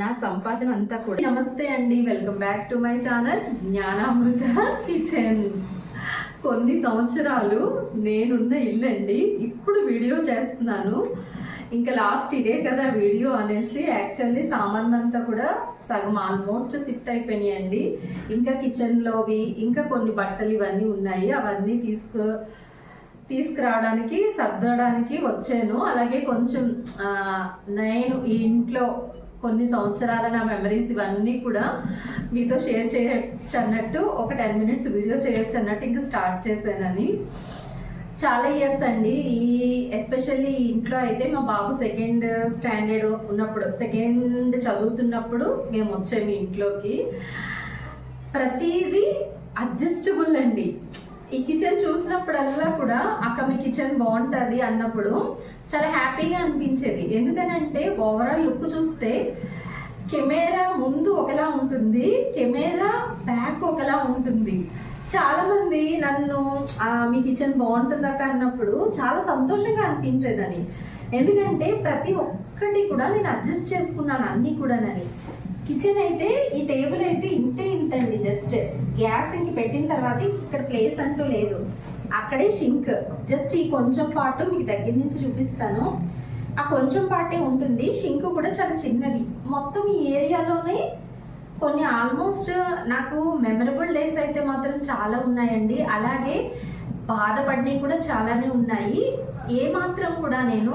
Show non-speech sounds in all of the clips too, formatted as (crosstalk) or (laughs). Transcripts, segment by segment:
నా సంపాదన అంతా కూడా. నమస్తే అండి welcome back to my channel Gnanamrutha kitchen. కొన్ని సంవత్సరాలు నేనున్న ఇల్లు అండి ఇప్పుడు వీడియో చేస్తున్నాను. ఇంకా లాస్ట్ ఇదే కదా వీడియో అనేసి యాక్చువల్లీ సామాన్ అంతా కూడా సగం ఆల్మోస్ట్ షిఫ్ట్ అయిపోయినాయండి. ఇంకా కిచెన్లోవి ఇంకా కొన్ని బట్టలు ఇవన్నీ ఉన్నాయి. అవన్నీ తీసుకు తీసుకురావడానికి సర్దడానికి వచ్చాను. అలాగే కొంచెం నేను ఈ ఇంట్లో కొన్ని సంవత్సరాల నా మెమరీస్ ఇవన్నీ కూడా మీతో షేర్ చేయొచ్చు అన్నట్టు ఒక టెన్ మినిట్స్ వీడియో చేయొచ్చు అన్నట్టు ఇంకా స్టార్ట్ చేశానని. చాలా ఇయర్స్ అండి. ఈ ఎస్పెషల్లీ ఇంట్లో అయితే మా బాబు సెకండ్ స్టాండర్డ్ ఉన్నప్పుడు సెకండ్ చదువుతున్నప్పుడు మేము వచ్చాము ఇంట్లోకి. ప్రతిదీ అడ్జస్టబుల్ అండి. ఈ కిచెన్ చూసినప్పుడల్లా కూడా అక్క మీ కిచెన్ బాగుంటుంది అన్నప్పుడు చాలా హ్యాపీగా అనిపించేది. ఎందుకనంటే ఓవరాల్ లుక్ చూస్తే కెమెరా ముందు ఒకలా ఉంటుంది కెమెరా బ్యాక్ ఒకలా ఉంటుంది. చాలా మంది నన్ను మీ కిచెన్ బాగుంటుందక్క అన్నప్పుడు చాలా సంతోషంగా అనిపించేదని. ఎందుకంటే ప్రతి ఒక్కటి కూడా నేను అడ్జస్ట్ చేసుకున్నాను అన్నీ కూడానని. కిచెన్ అయితే ఈ టేబుల్ అయితే ఇంతే ఇంతండి జస్ట్ గ్యాస్ ఇంక పెట్టిన తర్వాత ఇక్కడ ప్లేస్ అంటూ లేదు. అక్కడే షింక్. జస్ట్ ఈ కొంచెం పార్ట్ మీకు దగ్గర నుంచి చూపిస్తాను. ఆ కొంచెం పార్టే ఉంటుంది. షింక్ కూడా చాలా చిన్నది. మొత్తం ఈ ఏరియాలోనే కొన్ని ఆల్మోస్ట్ నాకు మెమరబుల్ డేస్ అయితే మాత్రం చాలా ఉన్నాయండి. అలాగే బాధపడినవి కూడా చాలానే ఉన్నాయి. ఏ మాత్రం కూడా నేను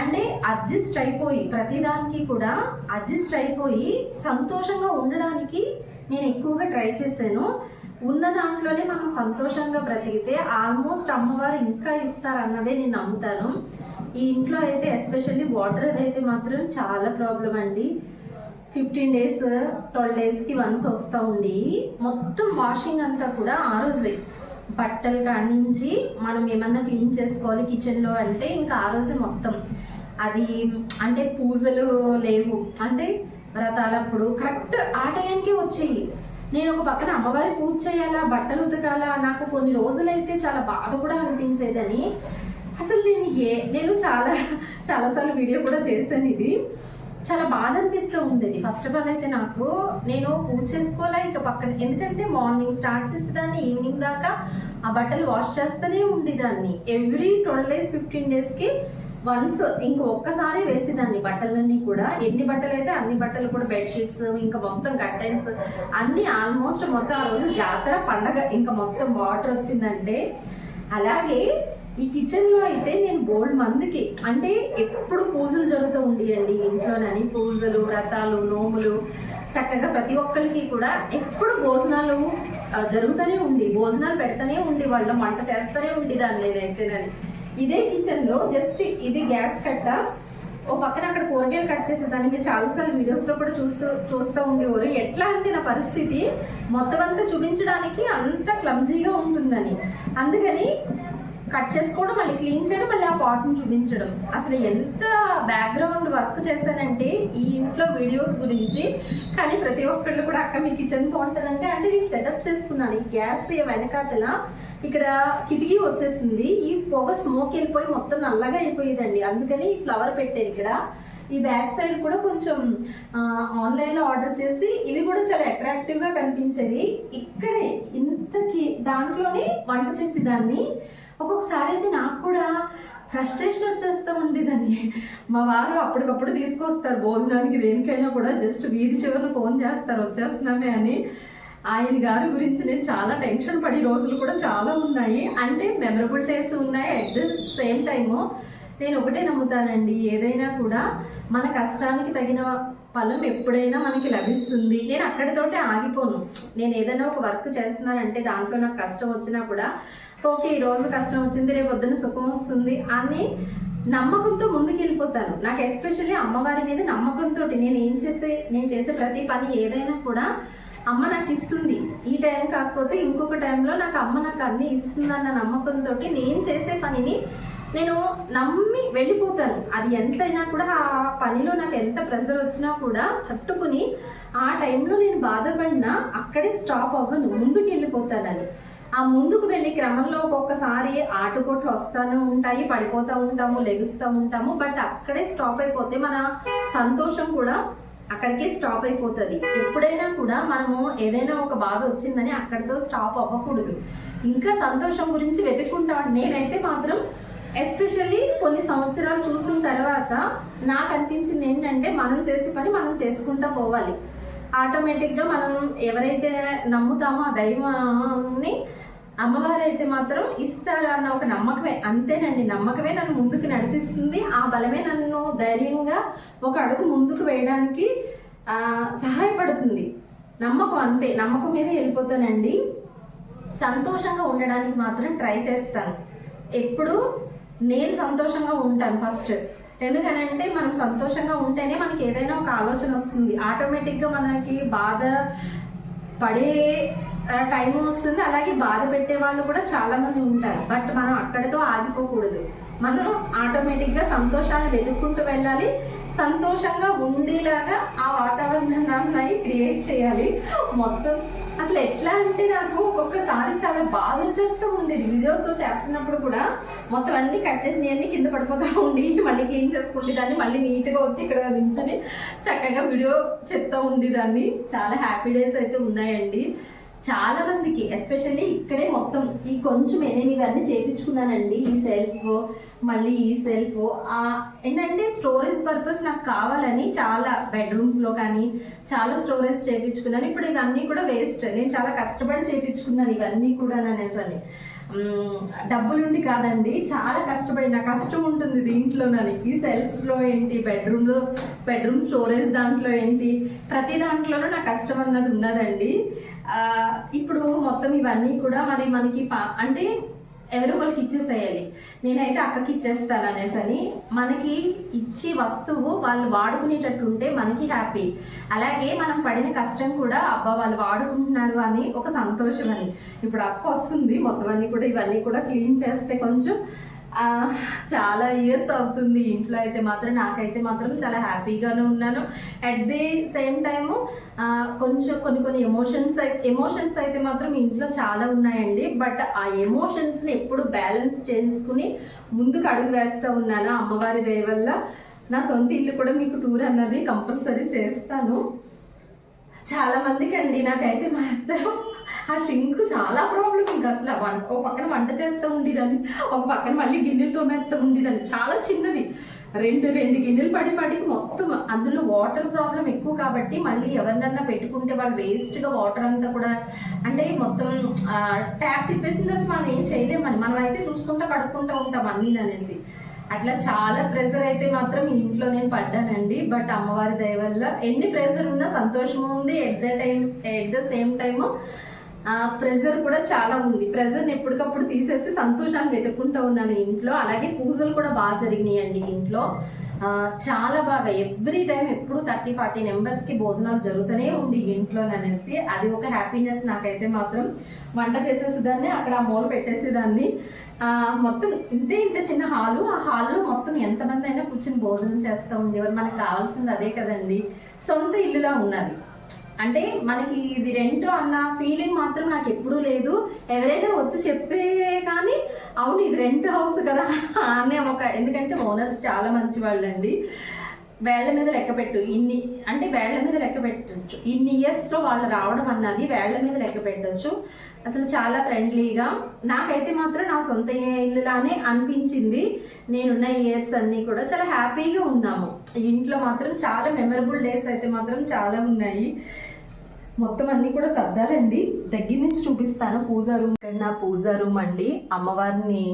అంటే అడ్జస్ట్ అయిపోయి ప్రతిదానికి కూడా అడ్జస్ట్ అయిపోయి సంతోషంగా ఉండడానికి నేను ఎక్కువగా ట్రై చేశాను. ఉన్న దాంట్లోనే మనం సంతోషంగా బ్రతికితే ఆల్మోస్ట్ అమ్మవారు ఇంకా ఇస్తారన్నదే నేను నమ్ముతాను. ఈ ఇంట్లో అయితే ఎస్పెషల్లీ వాటర్ అయితే మాత్రం చాలా ప్రాబ్లం అండి. ఫిఫ్టీన్ డేస్ ట్వెల్వ్ డేస్కి వన్స్ వస్తూ ఉండి మొత్తం వాషింగ్ అంతా కూడా ఆ రోజే. బట్టలు కానించి మనం ఏమన్నా క్లీన్ చేసుకోవాలి కిచెన్లో అంటే ఇంకా ఆ రోజే మొత్తం. అది అంటే పూజలు లేవు. అంటే వ్రతాలప్పుడు కరెక్ట్ ఆ టైంకి వచ్చేయి. నేను ఒక పక్కన అమ్మవారి పూజ చేయాలా బట్టలు ఉతకాలా నాకు కొన్ని రోజులైతే చాలా బాధ కూడా అనిపించేదని. అసలు నేను ఏ నేను చాలా చాలాసార్లు వీడియో కూడా చేశాను ఇది. చాలా బాధ అనిపిస్తూ ఉండేది. ఫస్ట్ ఆఫ్ ఆల్ అయితే నాకు నేను పూజ చేసుకోవాలా ఇక పక్కన. ఎందుకంటే మార్నింగ్ స్టార్ట్ చేసేదాన్ని ఈవినింగ్ దాకా ఆ బట్టలు వాష్ చేస్తూనే ఉండేదాన్ని. ఎవ్రీ ట్వెల్వ్ డేస్ ఫిఫ్టీన్ డేస్కి వన్స్ ఇంకొకసారి వేసేదాన్ని బట్టలన్నీ కూడా. ఎన్ని బట్టలు అయితే అన్ని బట్టలు కూడా బెడ్షీట్స్ ఇంకా మొత్తం కర్టెన్స్ అన్ని ఆల్మోస్ట్ మొత్తం ఆ రోజు జాతర పండగ. ఇంకా మొత్తం వాటర్ వచ్చిందంటే అలాగే ఈ కిచెన్లో అయితే నేను బోల్డ్ మందికి అంటే ఎప్పుడు పూజలు జరుగుతూ ఉండేయండి. ఇంట్లోనని పూజలు వ్రతాలు నోములు చక్కగా ప్రతి ఒక్కరికి కూడా ఎప్పుడు భోజనాలు జరుగుతూనే ఉండి భోజనాలు పెడతానే ఉండి వాళ్ళ వంట చేస్తూనే ఉండి దాన్ని నేనైతేనని ఇదే కిచెన్లో జస్ట్ ఇది గ్యాస్ కట్ట. ఓ పక్కన అక్కడ కూరగాయలు కట్ చేసేదాన్ని మీరు చాలాసార్లు వీడియోస్లో కూడా చూస్తూ చూస్తూ ఉండేవారు. ఎట్లా అంటే నా పరిస్థితి మొత్తం అంతా చూపించడానికి అంత క్లమ్జీగా ఉంటుందని. అందుకని కట్ చేసుకోవడం మళ్ళీ క్లీన్ చేయడం మళ్ళీ ఆ పాట్ని చూపించడం. అసలు ఎంత బ్యాక్గ్రౌండ్ వర్క్ చేశానంటే ఈ ఇంట్లో వీడియోస్ గురించి. కానీ ప్రతి ఒక్కళ్ళు కూడా అక్క మీ కిచెన్ బాగుంటుందంటే అంటే నేను సెటప్ చేసుకున్నాను. ఈ గ్యాస్ వెనకాతల ఇక్కడ కిటికీ వచ్చేసింది. ఈ పొగ స్మోక్ వెళ్ళిపోయి మొత్తం నల్లగా అయిపోయేదండి. అందుకని ఈ ఫ్లవర్ పెట్టాను ఇక్కడ. ఈ బ్యాక్ సైడ్ కూడా కొంచెం ఆన్లైన్లో ఆర్డర్ చేసి ఇవి కూడా చాలా అట్రాక్టివ్గా కనిపించేవి. ఇక్కడే ఇంతకి దాంట్లోనే వంట చేసేదాన్ని. ఒక్కొక్కసారి అయితే నాకు కూడా ఫ్రస్ట్రేషన్ వచ్చేస్తూ ఉండేదని. మా వారు అప్పటికప్పుడు తీసుకొస్తారు భోజనానికి దేనికైనా కూడా జస్ట్ వీధి చివరిలో ఫోన్ చేస్తారు వచ్చేస్తున్నామే అని. ఆయన గారి గురించి నేను చాలా టెన్షన్ పడి రోజులు కూడా చాలా ఉన్నాయి. అంటే మెమరబుల్ డేస్ ఉన్నాయి అట్ ద సేమ్ టైము నేను ఒకటే నమ్ముతానండి ఏదైనా కూడా మన కష్టానికి తగిన ఫలం ఎప్పుడైనా మనకి లభిస్తుంది. నేను అక్కడితోటే ఆగిపోను. నేను ఏదైనా ఒక వర్క్ చేస్తున్నానంటే దాంట్లో నాకు కష్టం వచ్చినా కూడా ఓకే ఈ రోజు కష్టం వచ్చింది రేపు పొద్దున సుఖం వస్తుంది అని నమ్మకంతో ముందుకెళ్ళిపోతాను. నాకు ఎస్పెషల్లీ అమ్మవారి మీద నమ్మకంతో నేను ఏం చేసే నేను చేసే ప్రతి పని ఏదైనా కూడా అమ్మ నాకు ఇస్తుంది. ఈ టైం కాకపోతే ఇంకొక టైంలో నాకు అమ్మ నాకు అన్ని ఇస్తుందన్న నమ్మకంతో నేను చేసే పనిని నేను నమ్మి వెళ్ళిపోతాను. అది ఎంతైనా కూడా ఆ పనిలో నాకు ఎంత ప్రెషర్ వచ్చినా కూడా తట్టుకుని ఆ టైంలో నేను బాధపడినా అక్కడే స్టాప్ అవ్వను ముందుకు వెళ్ళిపోతానని. ఆ ముందుకు వెళ్ళే క్రమంలో ఒక్కొక్కసారి ఆటుపోట్లు వస్తూనే ఉంటాయి పడిపోతూ ఉంటాము లెగుస్తూ ఉంటాము బట్ అక్కడే స్టాప్ అయిపోతే మన సంతోషం కూడా అక్కడికే స్టాప్ అయిపోతుంది. ఎప్పుడైనా కూడా మనము ఏదైనా ఒక బాధ వచ్చిందని అక్కడితో స్టాప్ అవ్వకూడదు. ఇంకా సంతోషం గురించి వెతుక్కుంటాం నేనైతే మాత్రం ఎస్పెషల్లీ కొన్ని సంవత్సరాలు చూసిన తర్వాత నాకు అనిపించింది ఏంటంటే మనం చేసే పని మనం చేసుకుంటా పోవాలి. ఆటోమేటిక్గా మనం ఎవరైతే నమ్ముతామో ఆ దైవాన్ని అమ్మవారు అయితే మాత్రం ఇస్తారు అన్న ఒక నమ్మకమే. అంతేనండి నమ్మకమే నన్ను ముందుకు నడిపిస్తుంది. ఆ బలమే నన్ను ధైర్యంగా ఒక అడుగు ముందుకు వేయడానికి సహాయపడుతుంది. నమ్మకం అంతే. నమ్మకం మీద వెళ్ళిపోతానండి. సంతోషంగా ఉండడానికి మాత్రం ట్రై చేస్తాను. ఎప్పుడు నేను సంతోషంగా ఉంటాను ఫస్ట్. ఎందుకనంటే మనం సంతోషంగా ఉంటేనే మనకి ఏదైనా ఒక ఆలోచన వస్తుంది. ఆటోమేటిక్గా మనకి బాధ పడే టైం వస్తుంది. అలాగే బాధ పెట్టే వాళ్ళు కూడా చాలామంది ఉంటారు. బట్ మనం అక్కడితో ఆగిపోకూడదు. మనం ఆటోమేటిక్గా సంతోషాన్ని వెతుక్కుంటూ వెళ్ళాలి. సంతోషంగా ఉండేలాగా ఆ వాతావరణాన్ని క్రియేట్ చేయాలి. మొత్తం అసలు ఎట్లా అంటే నాకు ఒక్కొక్కసారి చాలా బాధ వచ్చేస్తూ ఉండేది. వీడియోస్ చేస్తున్నప్పుడు కూడా మొత్తం అన్ని కట్ చేసి అన్ని కింద పడిపోతూ ఉండి మళ్ళీ క్లీన్ చేసుకుంటే దాన్ని మళ్ళీ నీట్గా వచ్చి ఇక్కడ నించుని చక్కగా వీడియో చెప్తూ ఉండేదాన్ని. చాలా హ్యాపీ డేస్ అయితే ఉన్నాయండి. చాలా మందికి ఎస్పెషల్లీ ఇక్కడే మొత్తం ఈ కొంచెం నేను ఇవన్నీ చేయించుకున్నానండి ఈ సెల్ఫ్ మళ్ళీ ఈ సెల్ఫ్ ఏంటంటే స్టోరేజ్ పర్పస్ నాకు కావాలని చాలా బెడ్రూమ్స్లో కానీ చాలా స్టోరేజ్ చేయించుకున్నాను ఇప్పుడు ఇవన్నీ కూడా వేస్ట్ నేను చాలా కష్టపడి చేయించుకున్నాను ఇవన్నీ కూడా అనేసి డబ్బులుండి కాదండి చాలా కష్టపడి నా కష్టం ఉంటుంది దీంట్లో నన్ను ఈ సెల్ఫ్స్లో ఏంటి బెడ్రూమ్లో బెడ్రూమ్ స్టోరేజ్ దాంట్లో ఏంటి ప్రతి దాంట్లోనూ నా కష్టం అన్నది ఉన్నదండి. ఇప్పుడు మొత్తం ఇవన్నీ కూడా మరి మనకి అంటే ఎవరో వాళ్ళకి ఇచ్చేసేయాలి. నేనైతే అక్కకి ఇచ్చేస్తాను అనేసి అని మనకి ఇచ్చి వస్తువు వాళ్ళు వాడుకునేటట్టు ఉంటే మనకి హ్యాపీ. అలాగే మనం పడిన కష్టం కూడా అబ్బా వాళ్ళు వాడుకుంటున్నారు అని ఒక సంతోషం అని. ఇప్పుడు అక్క వస్తుంది మొత్తం అన్ని కూడా ఇవన్నీ కూడా క్లీన్ చేస్తే కొంచెం చాలా ఇయర్స్ అవుతుంది ఇంట్లో అయితే మాత్రం. నాకైతే మాత్రం చాలా హ్యాపీగానే ఉన్నాను. అట్ ది సేమ్ టైము కొంచెం కొన్ని కొన్ని ఎమోషన్స్ ఎమోషన్స్ అయితే మాత్రం ఇంట్లో చాలా ఉన్నాయండి. బట్ ఆ ఎమోషన్స్ని ఎప్పుడు బ్యాలెన్స్ చేసుకుని ముందుకు అడుగు వేస్తూ ఉన్నాను అమ్మవారి దయ వల్ల. నా సొంత ఇల్లు కూడా మీకు టూర్ అన్నది కంపల్సరీ చేస్తాను. చాలా మందికి అండి నాకైతే మాత్రం. ఆ షింక్ చాలా ప్రాబ్లం ఇంకా అసలు. వంట ఒక పక్కన వంట చేస్తూ ఉండేదాన్ని ఒక పక్కన మళ్ళీ గిన్నెలు తోమేస్తూ ఉండేదాన్ని చాలా చిన్నది. రెండు రెండు గిన్నెలు పడి పడికి మొత్తం అందులో వాటర్ ప్రాబ్లం ఎక్కువ కాబట్టి మళ్ళీ ఎవరినన్నా పెట్టుకుంటే వాళ్ళు వేస్ట్గా వాటర్ అంతా కూడా అంటే మొత్తం ట్యాప్ తిప్పేసిన తర్వాత మనం ఏం చేయలేమని మనం అయితే చూసుకుంటూ కడుక్కుంటూ ఉంటాం అన్నీ అనేసి. అట్లా చాలా ప్రెజర్ అయితే మాత్రం ఇంట్లో నేను పడ్డానండి. బట్ అమ్మవారి దయ వల్ల ఎన్ని ప్రెజర్ ఉన్నా సంతోషం ఉంది. At the time at the same time pressure కూడా చాలా ఉంది. ప్రెజర్ని ఎప్పటికప్పుడు తీసేసి సంతోషాన్ని వెతుక్కుంటూ ఉన్నాను ఇంట్లో. అలాగే పూజలు కూడా బాగా జరిగినాయండి ఇంట్లో. చాలా బాగా. ఎవ్రీ టైం ఎప్పుడు థర్టీ ఫార్టీ మెంబర్స్కి భోజనాలు జరుగుతూనే ఉంది ఇంట్లో అనేసి. అది ఒక హ్యాపీనెస్ నాకైతే మాత్రం వంట చేసేసేదాన్ని అక్కడ ఆ మూల పెట్టేసేదాన్ని. మొత్తం ఇంతే ఇంత చిన్న హాలు. ఆ హాల్లో మొత్తం ఎంతమంది అయినా కూర్చొని భోజనం చేస్తూ ఉండేవారు. మనకు కావాల్సింది అదే కదండి. సొంత ఇల్లులా ఉన్నది. అంటే మనకి ఇది రెంట్ అన్న ఫీలింగ్ మాత్రం నాకు ఎప్పుడూ లేదు. ఎవరైనా వచ్చి చెప్పే కానీ అవును ఇది రెంట్ హౌస్ కదా అనే ఒక ఎందుకంటే ఓనర్స్ చాలా మంచి వాళ్ళండి వేళ్ళ మీద లెక్క పెట్టు. ఇన్ని అంటే వేళ్ళ మీద లెక్క పెట్టచ్చు. ఇన్ని ఇయర్స్లో వాళ్ళు రావడం అన్నది వేళ్ళ మీద లెక్క పెట్టచ్చు. అసలు చాలా ఫ్రెండ్లీగా నాకైతే మాత్రం నా సొంత ఇల్లులానే అనిపించింది. నేనున్న ఇయర్స్ అన్నీ కూడా చాలా హ్యాపీగా ఉన్నాము. ఇంట్లో మాత్రం చాలా మెమరబుల్ డేస్ అయితే మాత్రం చాలా ఉన్నాయి. మొత్తం అన్ని కూడా సర్దాలండి. దగ్గర నుంచి చూపిస్తాను. పూజా రూమ్ నా పూజా రూమ్ అండి. అమ్మవారిని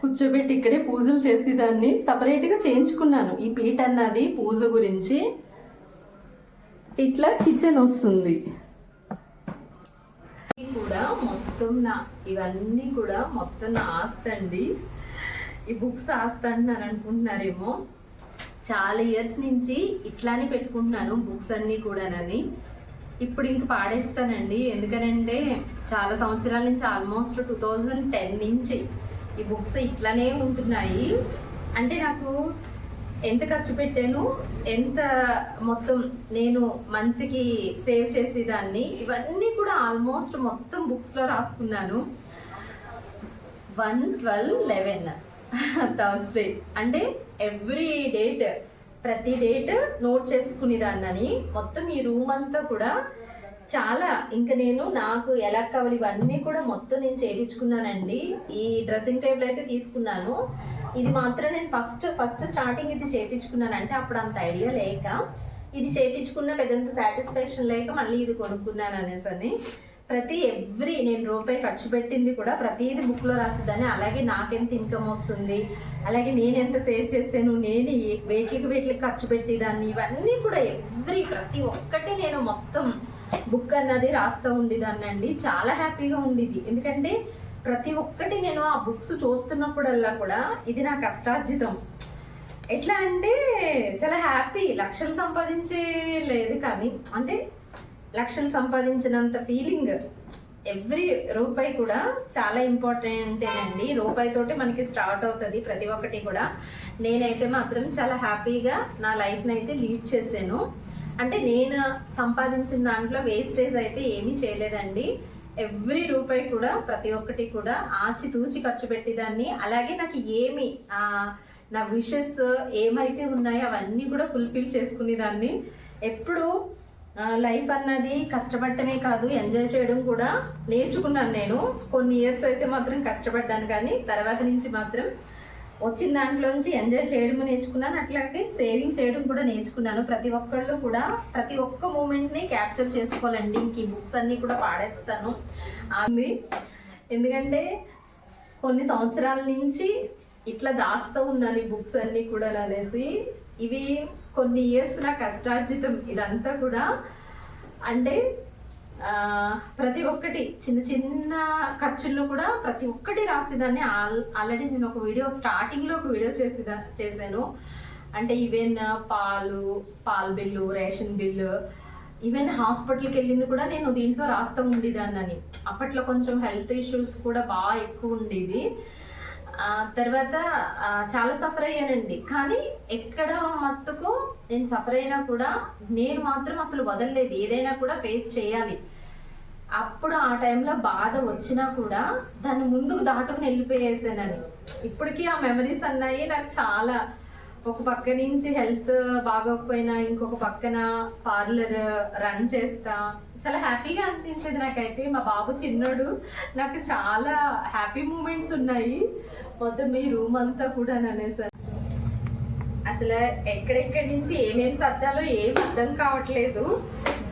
కూర్చోబెట్టి ఇక్కడే పూజలు చేసేదాన్ని. సపరేట్గా చేయించుకున్నాను. ఈ పీట అన్నది పూజ గురించి. ఇట్లా కిచెన్ వస్తుంది. కూడా మొత్తం నా ఇవన్నీ కూడా మొత్తం నా ఆస్తి అండి. ఈ బుక్స్ ఆస్త అంటున్నారు అనుకుంటున్నారేమో. చాలా ఇయర్స్ నుంచి ఇట్లానే పెట్టుకుంటున్నాను బుక్స్ అన్నీ కూడానని. ఇప్పుడు ఇంక పాడేస్తానండి. ఎందుకనంటే చాలా సంవత్సరాల నుంచి ఆల్మోస్ట్ టూ థౌజండ్ టెన్ నుంచి ఈ బుక్స్ ఇట్లానే ఉంటున్నాయి. అంటే నాకు ఎంత ఖర్చు పెట్టాను ఎంత మొత్తం నేను మంత్కి సేవ్ చేసేదాన్ని ఇవన్నీ కూడా ఆల్మోస్ట్ మొత్తం బుక్స్లో రాసుకున్నాను. One twelve eleven Thursday. అంటే ఎవ్రీ డేట్ ప్రతి డేట్ నోట్ చేసుకునేదాన్నని మొత్తం ఈ రూమ్ అంతా కూడా చాలా ఇంకా నేను నాకు ఎలా కావాలి ఇవన్నీ కూడా మొత్తం నేను చేయించుకున్నానండి ఈ డ్రెస్సింగ్ టేబుల్ అయితే తీసుకున్నాను. ఇది మాత్రం నేను ఫస్ట్ ఫస్ట్ స్టార్టింగ్ ఇది చేయించుకున్నాను అంటే అప్పుడు అంత ఐడియా లేక ఇది చేయించుకున్న పెద్దంత సాటిస్ఫాక్షన్ లేక మళ్ళీ ఇది కొనుక్కున్నాను అనేసి అని. ప్రతి ఎవ్రీ నేను రూపాయి ఖర్చు పెట్టింది కూడా ప్రతిదీ బుక్లో రాసిద్దాన్ని అలాగే నాకెంత ఇన్కమ్ వస్తుంది అలాగే నేను ఎంత సేవ్ చేశాను నేను ఏ- వేటికి ఖర్చు పెట్టేదాన్ని ఇవన్నీ కూడా ఎవ్రీ ప్రతి ఒక్కటి నేను మొత్తం బుక్ అన్నది రాస్తూ ఉండేదాన్ని అండి. చాలా హ్యాపీగా ఉండేది. ఎందుకంటే ప్రతి ఒక్కటి నేను ఆ బుక్స్ చూస్తున్నప్పుడల్లా కూడా ఇది నా కష్టార్జితం. ఎట్లా అంటే చాలా హ్యాపీ. లక్షలు సంపాదించే లేదు కానీ అంటే లక్షలు సంపాదించినంత ఫీలింగ్ ఎవ్రీ రూపాయి కూడా చాలా ఇంపార్టెంటేనండి రూపాయితోటి మనకి స్టార్ట్ అవుతుంది ప్రతి ఒక్కటి కూడా. నేనైతే మాత్రం చాలా హ్యాపీగా నా లైఫ్ని అయితే లీడ్ చేశాను. అంటే నేను సంపాదించిన దాంట్లో వేస్టేజ్ అయితే ఏమీ చేయలేదండి. ఎవ్రీ రూపాయి కూడా ప్రతి ఒక్కటి కూడా ఆచితూచి ఖర్చు పెట్టేదాన్ని. అలాగే నాకు ఏమి నా విషెస్ ఏమైతే ఉన్నాయో అవన్నీ కూడా ఫుల్ఫిల్ చేసుకునేదాన్ని. ఎప్పుడు లైఫ్ అన్నది కష్టపడటమే కాదు ఎంజాయ్ చేయడం కూడా నేర్చుకున్నాను నేను. కొన్ని ఇయర్స్ అయితే మాత్రం కష్టపడ్డాను కానీ తర్వాత నుంచి మాత్రం వచ్చిన దాంట్లోంచి ఎంజాయ్ చేయడం నేర్చుకున్నాను. అట్లాగే సేవింగ్ చేయడం కూడా నేర్చుకున్నాను. ప్రతి ఒక్కళ్ళు కూడా ప్రతి ఒక్క మూమెంట్ని క్యాప్చర్ చేసుకోవాలండి. ఇంక ఈ బుక్స్ అన్నీ కూడా పాడేస్తాను. అది ఎందుకంటే కొన్ని సంవత్సరాల నుంచి ఇట్లా దాస్తూ ఉన్నాను ఈ బుక్స్ అన్నీ కూడా అనేసి. ఇవి కొన్ని ఇయర్స్ నా కష్టార్జితం ఇదంతా కూడా. అంటే ప్రతి ఒక్కటి చిన్న చిన్న ఖర్చుల్లో కూడా ప్రతి ఒక్కటి రాసేదాన్ని. ఆల్ ఆల్రెడీ నేను ఒక వీడియో స్టార్టింగ్లో ఒక వీడియో చేసేదా చేశాను. అంటే ఈవెన్ పాలు పాల బిల్లు రేషన్ బిల్లు ఈవెన్ హాస్పిటల్కి వెళ్ళింది కూడా నేను దీంట్లో రాస్తూ ఉండేదాన్ని అప్పట్లో కొంచెం హెల్త్ ఇష్యూస్ కూడా బాగా ఎక్కువ ఉండేది. తర్వాత చాలా సఫర్ అయ్యానండి. కానీ ఎక్కడ మట్టుకు నేను సఫర్ అయినా కూడా నేను మాత్రం అసలు వదలలేదు. ఏదైనా కూడా ఫేస్ చేయాలి. అప్పుడు ఆ టైంలో బాధ వచ్చినా కూడా దాన్ని ముందుకు దాటుకుని వెళ్ళిపోయేసానని. ఇప్పటికీ ఆ మెమరీస్ అన్నాయి. నాకు చాలా ఒక పక్క నుంచి హెల్త్ బాగోకపోయినా ఇంకొక పక్కన పార్లర్ రన్ చేస్తా. చాలా హ్యాపీగా అనిపించేది నాకైతే. మా బాబు చిన్నోడు. నాకు చాలా హ్యాపీ మూమెంట్స్ ఉన్నాయి. మొత్తం మీ రూమ్ అంతా కూడా అనేసారు అసలు ఎక్కడెక్కడి నుంచి ఏమేమి సర్దాలో ఏం అర్థం కావట్లేదు.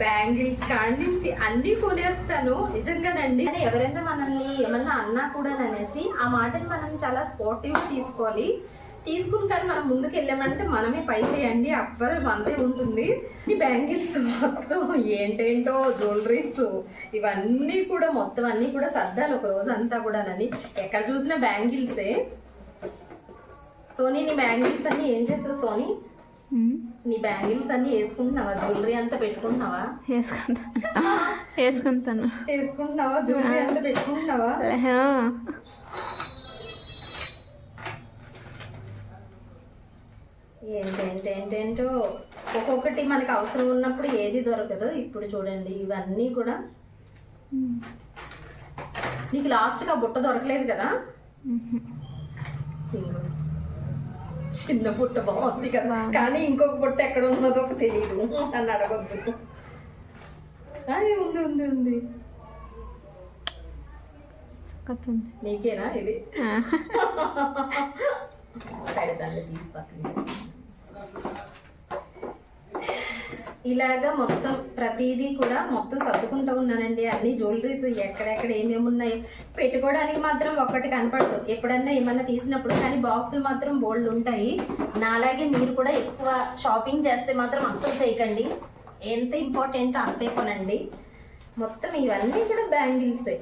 బ్యాంగిల్స్ కాడి నుంచి అన్ని కొనేస్తాను నిజంగానండి. కానీ ఎవరైనా మనల్ని ఏమన్నా అన్నా కూడా అనేసి ఆ మాటని మనం చాలా స్పోర్టివ్ తీసుకోవాలి. తీసుకుని కానీ మనం ముందుకు వెళ్ళామంటే మనమే పై చేయండి. అక్బర్ మనదే ఉంటుంది. ఈ బ్యాంగిల్స్ మొత్తం ఏంటేంటో జ్యువెలరీస్ ఇవన్నీ కూడా మొత్తం అన్నీ కూడా సర్దాలి ఒక రోజు అంతా కూడానని. ఎక్కడ చూసినా బ్యాంగిల్సే. సోనీ నీ బ్యాంగిల్స్ అన్ని ఏం చేస్తావు సోనీ? నీ బ్యాంగిల్స్ అన్ని వేసుకుంటున్నావా? జ్యువెలరీ అంతా పెట్టుకుంటున్నావా? వేసుకుంటాను. వేసుకుంటాను. వేసుకుంటున్నావా? జ్యువెలరీ అంతా పెట్టుకుంటున్నావా? ఏంటేంటేంటేంటో ఒక్కొక్కటి మనకు అవసరం ఉన్నప్పుడు ఏది దొరకదు ఇప్పుడు చూడండి ఇవన్నీ కూడా నీకు లాస్ట్గా బుట్ట దొరకలేదు కదా. ఇంకో చిన్న బుట్ట బాగుంది కదా. కానీ ఇంకొక బుట్ట ఎక్కడ ఉన్నదో తెలియదు నన్ను అడగొద్దు ఉంది ఉంది ఉంది. నీకేనా ఇది ఆ. (laughs) పెడదాన్ని తీసి పక్కన ఇలాగా మొత్తం ప్రతిదీ కూడా మొత్తం సర్దుకుంటూ ఉన్నానండి. అన్ని జ్యువెలరీస్ ఎక్కడెక్కడ ఏమేమి ఉన్నాయో పెట్టుకోవడానికి మాత్రం ఒక్కటి కనపడదు. ఎప్పుడన్నా ఏమన్నా తీసినప్పుడు కానీ బాక్సులు మాత్రం బోల్డ్ ఉంటాయి. నాలాగే మీరు కూడా ఎక్కువ షాపింగ్ చేస్తే మాత్రం అస్సలు చేయకండి. ఎంత ఇంపార్టెంట్ అంతే కొనండి. మొత్తం ఇవన్నీ కూడా బ్యాంగిల్సే.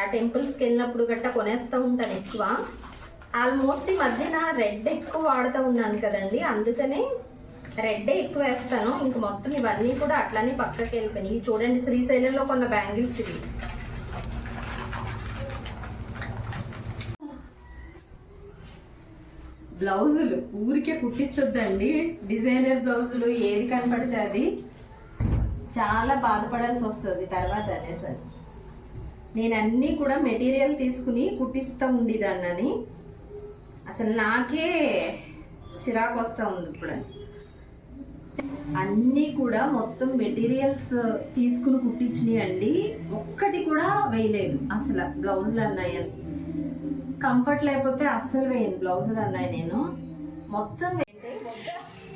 ఆ టెంపుల్స్కి వెళ్ళినప్పుడు గట్టా కొనేస్తూ ఉంటాను ఎక్కువ. ఆల్మోస్ట్ ఈ మధ్యన రెడ్ ఎక్కువ వాడుతూ ఉన్నాను కదండి. అందుకనే రెడ్ ఎక్కువ వేస్తాను. ఇంక మొత్తం ఇవన్నీ కూడా అట్లానే పక్కకి వెళ్ళిపోయినాయి. చూడండి శ్రీశైలంలో కొన్న బ్యాంగిల్స్ ఇవి. బ్లౌజులు. ఊరికే కుట్టించొద్దండి. డిజైనర్ బ్లౌజులు ఏది కనపడితే అది. చాలా బాధపడాల్సి వస్తుంది తర్వాత అనేసరి నేను అన్నీ కూడా మెటీరియల్ తీసుకుని కుట్టిస్తూ ఉండేదాన్నని. అసలు నాకే చిరాకు వస్తూ ఉంది ఇప్పుడు. అన్నీ కూడా మొత్తం మెటీరియల్స్ తీసుకుని కుట్టించినాయి అండి ఒక్కటి కూడా వేయలేదు అసలు బ్లౌజులు అన్నాయి కంఫర్ట్ లేకపోతే అస్సలు వేయను బ్లౌజులు అన్నాయి నేను. మొత్తం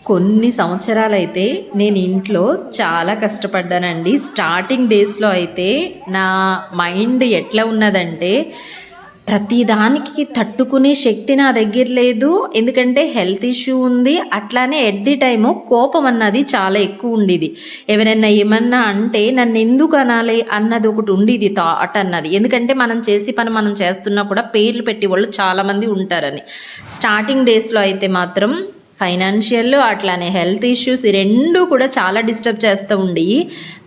కొన్ని సంవత్సరాలైతే నేను ఇంట్లో చాలా కష్టపడ్డానండి. స్టార్టింగ్ డేస్లో అయితే నా మైండ్ ఎట్లా ఉన్నదంటే ప్రతిదానికి తట్టుకునే శక్తి నా దగ్గర లేదు. ఎందుకంటే హెల్త్ ఇష్యూ ఉంది. అట్లానే ఎట్ ది టైము కోపం అన్నది చాలా ఎక్కువ ఉండేది. ఎవరైనా ఏమన్నా అంటే నన్ను ఎందుకు అనాలి అన్నది ఒకటి ఉండేది థాట్ అన్నది. ఎందుకంటే మనం చేసి పని మనం చేస్తున్నా కూడా పేర్లు పెట్టి వాళ్ళు చాలామంది ఉంటారని. స్టార్టింగ్ డేస్లో అయితే మాత్రం ఫైనాన్షియల్ అట్లానే హెల్త్ ఇష్యూస్ ఈ రెండు కూడా చాలా డిస్టర్బ్ చేస్తూ ఉండి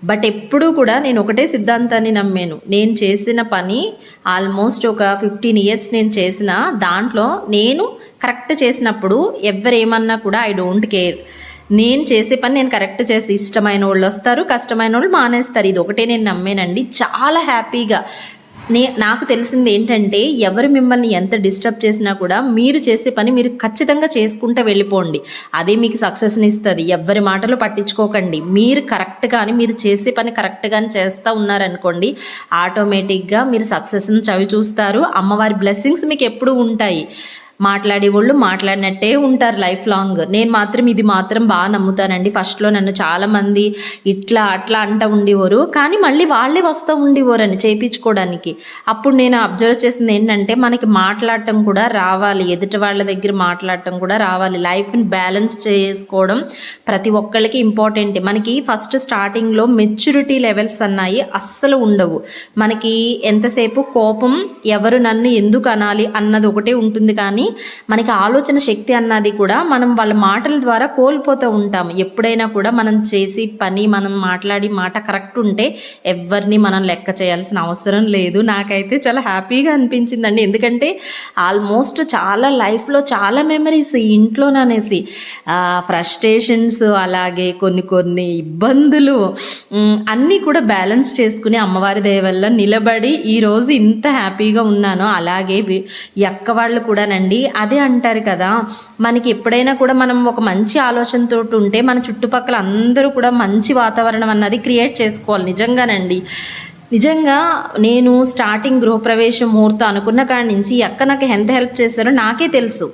బట్ ఎప్పుడూ కూడా నేను ఒకటే సిద్ధాంతాన్ని నమ్మాను. నేను చేసిన పని ఆల్మోస్ట్ ఒక ఫిఫ్టీన్ ఇయర్స్ నేను చేసిన దాంట్లో నేను కరెక్ట్ చేసినప్పుడు ఎవరేమన్నా కూడా ఐ డోంట్ కేర్. నేను చేసే పని నేను కరెక్ట్ చేసి ఇష్టమైన వాళ్ళు వస్తారు కష్టమైన వాళ్ళు మానేస్తారు. ఇది ఒకటే నేను నమ్మేనండి. చాలా హ్యాపీగా నే నాకు తెలిసింది ఏంటంటే ఎవరు మిమ్మల్ని ఎంత డిస్టర్బ్ చేసినా కూడా మీరు చేసే పని మీరు ఖచ్చితంగా చేసుకుంటూ వెళ్ళిపోండి. అదే మీకు సక్సెస్ని ఇస్తుంది. ఎవరి మాటలు పట్టించుకోకండి. మీరు కరెక్ట్గాని మీరు చేసే పని కరెక్ట్గాని చేస్తూ ఉన్నారనుకోండి ఆటోమేటిక్గా మీరు సక్సెస్ని చవి చూస్తారు అమ్మవారి బ్లెస్సింగ్స్ మీకు ఎప్పుడూ ఉంటాయి. మాట్లాడే వాళ్ళు మాట్లాడినట్టే ఉంటారు లైఫ్ లాంగ్ నేను మాత్రం ఇది మాత్రం బాగా నమ్ముతానండి. ఫస్ట్లో నన్ను చాలామంది ఇట్లా అట్లా అంట ఉండేవారు. కానీ మళ్ళీ వాళ్ళే వస్తూ ఉండేవారు అని చేయించుకోవడానికి అప్పుడు నేను అబ్జర్వ్ చేసింది ఏంటంటే మనకి మాట్లాడటం కూడా రావాలి. ఎదుటి వాళ్ళ దగ్గర మాట్లాడటం కూడా రావాలి. లైఫ్ని బ్యాలెన్స్ చేసుకోవడం ప్రతి ఒక్కళ్ళకి ఇంపార్టెంట్ మనకి ఫస్ట్ స్టార్టింగ్లో మెచ్యూరిటీ లెవెల్స్ అన్నాయి అస్సలు ఉండవు. మనకి ఎంతసేపు కోపం ఎవరు నన్ను ఎందుకు అనాలి అన్నది ఒకటే ఉంటుంది కానీ మనకి ఆలోచన శక్తి అన్నది కూడా మనం వాళ్ళ మాటల ద్వారా కోల్పోతూ ఉంటాం ఎప్పుడైనా కూడా మనం చేసి పని మనం మాట్లాడి మాట కరెక్ట్ ఉంటే ఎవరిని మనం లెక్క చేయాల్సిన అవసరం లేదు. నాకైతే చాలా హ్యాపీగా అనిపించిందండి. ఎందుకంటే ఆల్మోస్ట్ చాలా లైఫ్లో చాలా మెమరీస్ ఇంట్లోననేసి ఫ్రస్ట్రేషన్స్ అలాగే కొన్ని కొన్ని ఇబ్బందులు అన్నీ కూడా బ్యాలెన్స్ చేసుకుని అమ్మవారి దయ వల్ల నిలబడి ఈరోజు ఇంత హ్యాపీగా ఉన్నాను. అలాగే వి- ఈ అక్క వాళ్ళు కూడానండి అదే అంటారు కదా. మనకి ఎప్పుడైనా కూడా మనం ఒక మంచి ఆలోచనతో ఉంటే మన చుట్టుపక్కల అందరూ కూడా మంచి వాతావరణం అన్నది క్రియేట్ చేసుకోవాలి. నిజంగానండి. నిజంగా నేను స్టార్టింగ్ గృహప్రవేశం ముహూర్తం అనుకున్న కాడి నుంచి ఈ నాకు ఎంత హెల్ప్ చేశారో నాకే తెలుసు.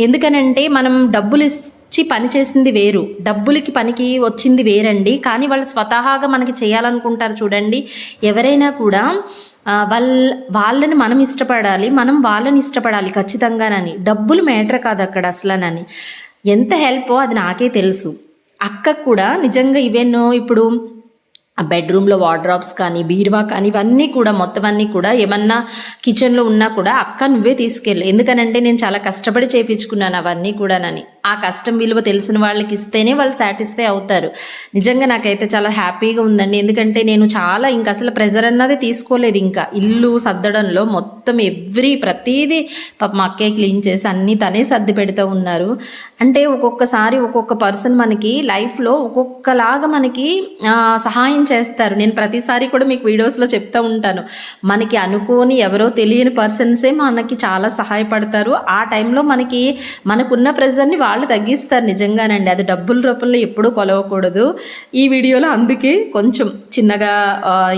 ఎందుకనంటే మనం డబ్బులు ఇచ్చి పని చేసింది వేరు. డబ్బులకి పనికి వచ్చింది వేరండి. కానీ వాళ్ళు స్వతహాగా మనకి చేయాలనుకుంటారు చూడండి. ఎవరైనా కూడా వాళ్ళ వాళ్ళని మనం ఇష్టపడాలి మనం వాళ్ళని ఇష్టపడాలి ఖచ్చితంగానని. డబ్బులు మ్యాటర్ కాదు అక్కడ అసలనని. ఎంత హెల్పో అది నాకే తెలుసు. అక్కకు కూడా నిజంగా ఇవేనో ఇప్పుడు ఆ బెడ్రూమ్లో వార్డ్రాప్స్ కానీ బీరువా కానీ ఇవన్నీ కూడా మొత్తం అన్నీ కూడా ఏమన్నా కిచెన్లో ఉన్నా కూడా అక్క నువ్వే తీసుకెళ్ళి. ఎందుకనంటే నేను చాలా కష్టపడి చేయించుకున్నాను అవన్నీ కూడానని. ఆ కష్టం విలువ తెలిసిన వాళ్ళకి ఇస్తేనే వాళ్ళు సాటిస్ఫై అవుతారు. నిజంగా నాకైతే చాలా హ్యాపీగా ఉందండి. ఎందుకంటే నేను చాలా ఇంకా అసలు ప్రెజర్ అన్నది తీసుకోలేదు ఇంకా. ఇల్లు సర్దడంలో మొత్తం ఎవ్రీ ప్రతిదీ పాప మా అక్కే క్లీన్ చేసి అన్నీ తనే సర్ది పెడుతూ ఉన్నారు. అంటే ఒక్కొక్కసారి ఒక్కొక్క పర్సన్ మనకి లైఫ్లో ఒక్కొక్కలాగా మనకి సహాయం చేస్తారు. నేను ప్రతిసారి కూడా మీకు వీడియోస్లో చెప్తూ ఉంటాను. మనకి అనుకోని ఎవరో తెలియని పర్సన్సే మనకి చాలా సహాయపడతారు. ఆ టైంలో మనకి మనకున్న ప్రెజర్ని వాళ్ళు వాళ్ళు తగ్గిస్తారు నిజంగానండి. అది డబ్బుల రూపంలో ఎప్పుడూ కొలవకూడదు. ఈ వీడియోలో అందుకే కొంచెం చిన్నగా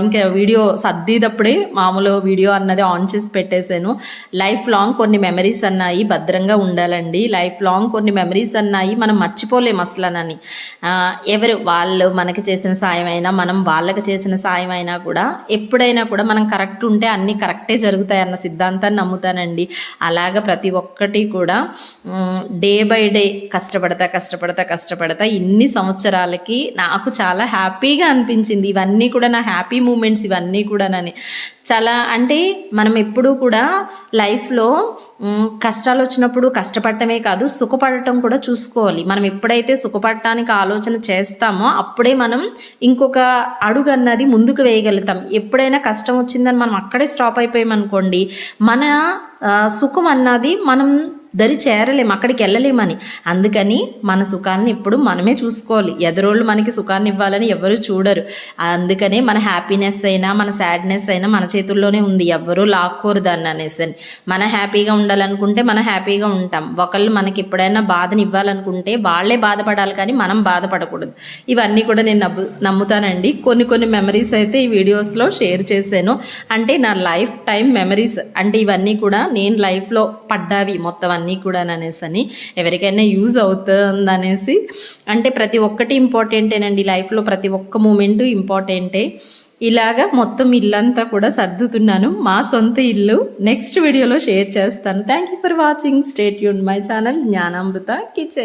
ఇంకా వీడియో సర్దిదప్పుడే మామూలు వీడియో అన్నది ఆన్ చేసి పెట్టేశాను. లైఫ్ లాంగ్ కొన్ని మెమరీస్ అన్నాయి భద్రంగా ఉండాలండి. లైఫ్ లాంగ్ కొన్ని మెమరీస్ అన్నాయి మనం మర్చిపోలేం అసలనని. ఎవరు వాళ్ళు మనకి చేసిన సాయం అయినా మనం వాళ్ళకి చేసిన సాయం అయినా కూడా ఎప్పుడైనా కూడా మనం కరెక్ట్ ఉంటే అన్నీ కరెక్టే జరుగుతాయి అన్న సిద్ధాంతాన్ని నమ్ముతానండి. అలాగ ప్రతి ఒక్కటి కూడా డే బై డే కష్టపడతా కష్టపడతా కష్టపడతా ఇన్ని సంవత్సరాలకి నాకు చాలా హ్యాపీగా అనిపించింది. ఇవన్నీ కూడా నా హ్యాపీ మూమెంట్స్ ఇవన్నీ కూడానని. చాలా అంటే మనం ఎప్పుడూ కూడా లైఫ్లో కష్టాలు వచ్చినప్పుడు కష్టపడటమే కాదు సుఖపడటం కూడా చూసుకోవాలి. మనం ఎప్పుడైతే సుఖపడటానికి ఆలోచన చేస్తామో అప్పుడే మనం ఇంకొక అడుగు అన్నది ముందుకు వేయగలుగుతాం. ఎప్పుడైనా కష్టం వచ్చిందని మనం అక్కడే స్టాప్ అయిపోయామనుకోండి మన సుఖం అన్నది మనం దరి చేరలేం అక్కడికి వెళ్ళలేమని. అందుకని మన సుఖాన్ని ఇప్పుడు మనమే చూసుకోవాలి. ఎదరోళ్ళు మనకి సుఖాన్ని ఇవ్వాలని ఎవరు చూడరు. అందుకనే మన హ్యాపీనెస్ అయినా మన సాడ్నెస్ అయినా మన చేతుల్లోనే ఉంది. ఎవ్వరూ లాక్కోరు దాన్ని అనేసి అని. మన హ్యాపీగా ఉండాలనుకుంటే మనం హ్యాపీగా ఉంటాం. ఒకళ్ళు మనకి ఎప్పుడైనా బాధని ఇవ్వాలనుకుంటే వాళ్ళే బాధపడాలి కానీ మనం బాధపడకూడదు. ఇవన్నీ కూడా నేను నమ్ము నమ్ముతానండి. కొన్ని కొన్ని మెమరీస్ అయితే ఈ వీడియోస్లో షేర్ చేశాను. అంటే నా లైఫ్ టైం మెమరీస్ అంటే ఇవన్నీ కూడా నేను లైఫ్లో పడ్డావి మొత్తం అన్నీ కూడా అనేసి అని ఎవరికైనా యూజ్ అవుతుంది అనేసి అంటే ప్రతి ఒక్కటి ఇంపార్టెంటేనండి. లైఫ్లో ప్రతి ఒక్క మూమెంట్ ఇంపార్టెంటే. ఇలాగా మొత్తం ఇల్లంతా కూడా సర్దుతున్నాను. మా సొంత ఇల్లు నెక్స్ట్ వీడియోలో షేర్ చేస్తాను. Thank you for watching stay Yoon my channel Gnanamrutha kitchen